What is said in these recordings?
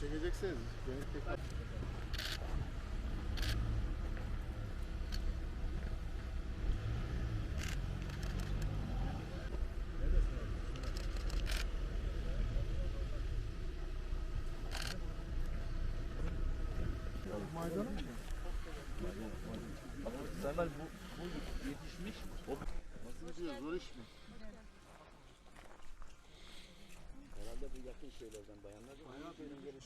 Çekecekseniz beni tekrar... Serdar bu, bu yetişmiş. Nasıl gidiyor? Zor iş mi? Herhalde bu yakın şeylerden bayanlar.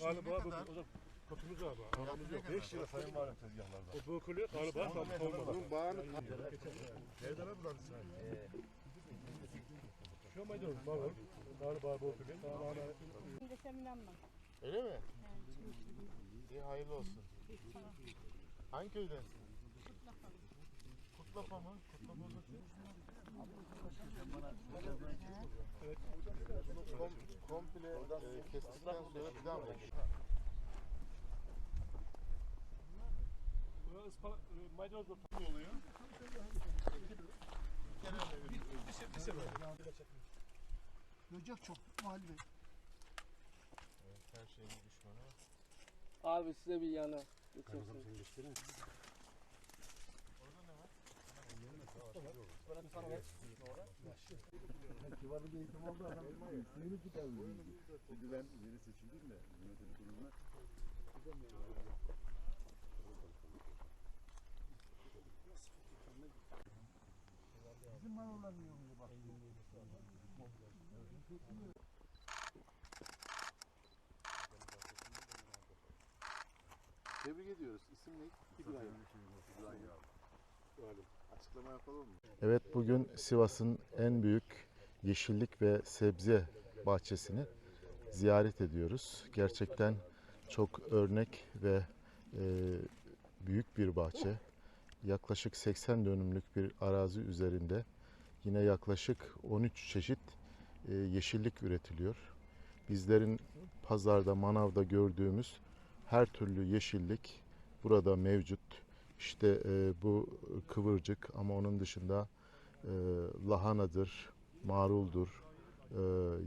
Galiba bu kotumuz galiba. Paramız yok. 5 lira sayın var tezgahlarda. O bökülü galiba tam olmadı. Bunun bağını... Nerede lan buradan sen? Şu maydanoz var. Galiba bökülü. Galiba Desem inanmam. Öyle mi? İyi hayırlı olsun. Hangi köydensin? Kutlapa mı? Kutlapa mı? Kom, komple e, kestikten sonra bir daha mı ekliyorsun? maydanoz bökülü oluyor. Bir sefer. Böcek çok Mahal Bey. Her şeyin düşmanı. Abi size bir yana. Geçersin. Civarı bir eğitim oldu adam. Suyunu tutamıyor. Şimdi ben yeni seçildim de yönetim kuruluna. Bizim manalar niye oluyor bak. Tebrik ediyoruz. İsim ne? İbrahim. İbrahim. Açıklama yapalım mı? Evet bugün Sivas'ın en büyük yeşillik ve sebze bahçesini ziyaret ediyoruz. Gerçekten çok örnek ve e, büyük bir bahçe. Yaklaşık 80 dönümlük bir arazi üzerinde yine yaklaşık 13 çeşit e, yeşillik üretiliyor. Bizlerin pazarda, manavda gördüğümüz her türlü yeşillik burada mevcut. İşte e, bu kıvırcık ama onun dışında e, lahanadır, maruldur. E,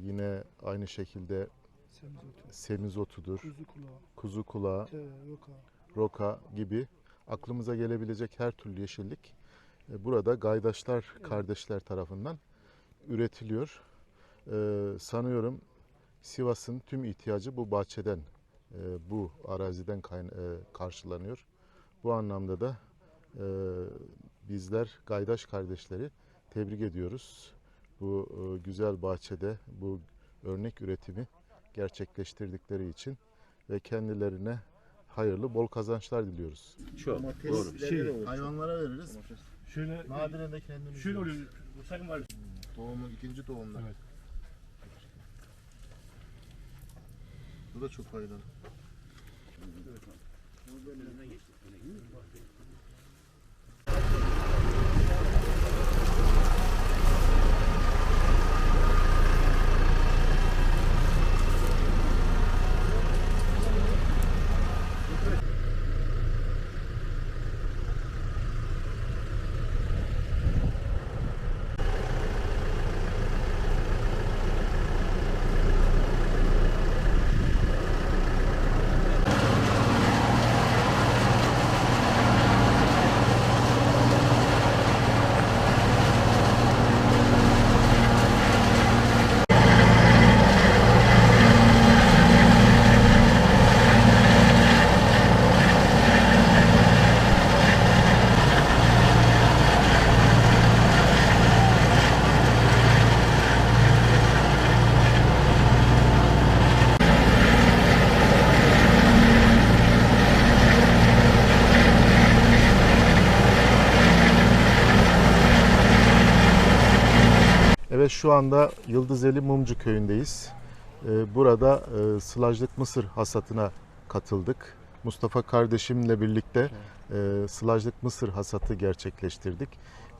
yine aynı şekilde Semizotu, semizotudur, kuzu kulağı, kuzu kulağı, te, yoka. roka gibi aklımıza gelebilecek her türlü yeşillik e, burada gaydaşlar kardeşler tarafından üretiliyor. E, sanıyorum Sivas'ın tüm ihtiyacı bu bahçeden, e, bu araziden kayn- e, karşılanıyor. Bu anlamda da e, bizler gaydaş kardeşleri tebrik ediyoruz. Bu e, güzel bahçede bu örnek üretimi gerçekleştirdikleri için ve kendilerine hayırlı bol kazançlar diliyoruz. Çok doğru. Şey, Hayvanlara veririz. şöyle Nadiren de kendimiz şöyle oluyor. Bu sayın var. Doğumu, ikinci doğumlar. Evet. Bu da çok faydalı. Evet Önüne geçtik. Şu anda Yıldızeli Mumcu köyündeyiz. Ee, Burada e, sılajlık mısır hasatına katıldık. Mustafa kardeşimle birlikte e, sılajlık mısır hasatı gerçekleştirdik.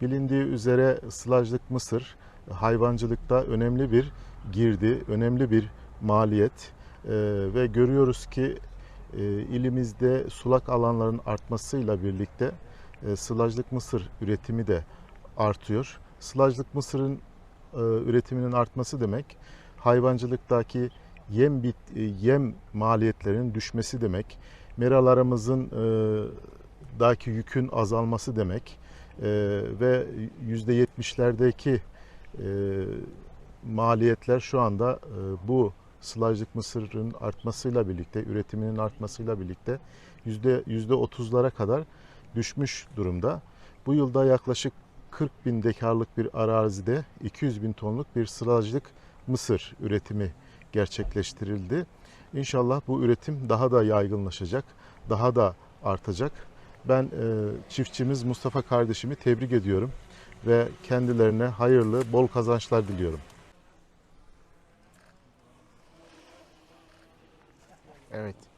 Bilindiği üzere sılajlık mısır hayvancılıkta önemli bir girdi, önemli bir maliyet ve görüyoruz ki e, ilimizde sulak alanların artmasıyla birlikte e, sılajlık mısır üretimi de artıyor. Sılajlık mısırın e, üretiminin artması demek hayvancılıktaki yem bit e, yem maliyetlerinin düşmesi demek. Meralarımızın e, daki yükün azalması demek E, ve %70'lerdeki e, maliyetler şu anda e, bu sılajlık mısırın artmasıyla birlikte, üretiminin artmasıyla birlikte yüzde yüzde otuzlara kadar düşmüş durumda. Bu yılda yaklaşık 40 bin dekarlık bir arazide 200 bin tonluk bir sılajlık mısır üretimi gerçekleştirildi. İnşallah bu üretim daha da yaygınlaşacak, daha da artacak. Ben e, çiftçimiz Mustafa kardeşimi tebrik ediyorum ve kendilerine hayırlı, bol kazançlar diliyorum. Evet.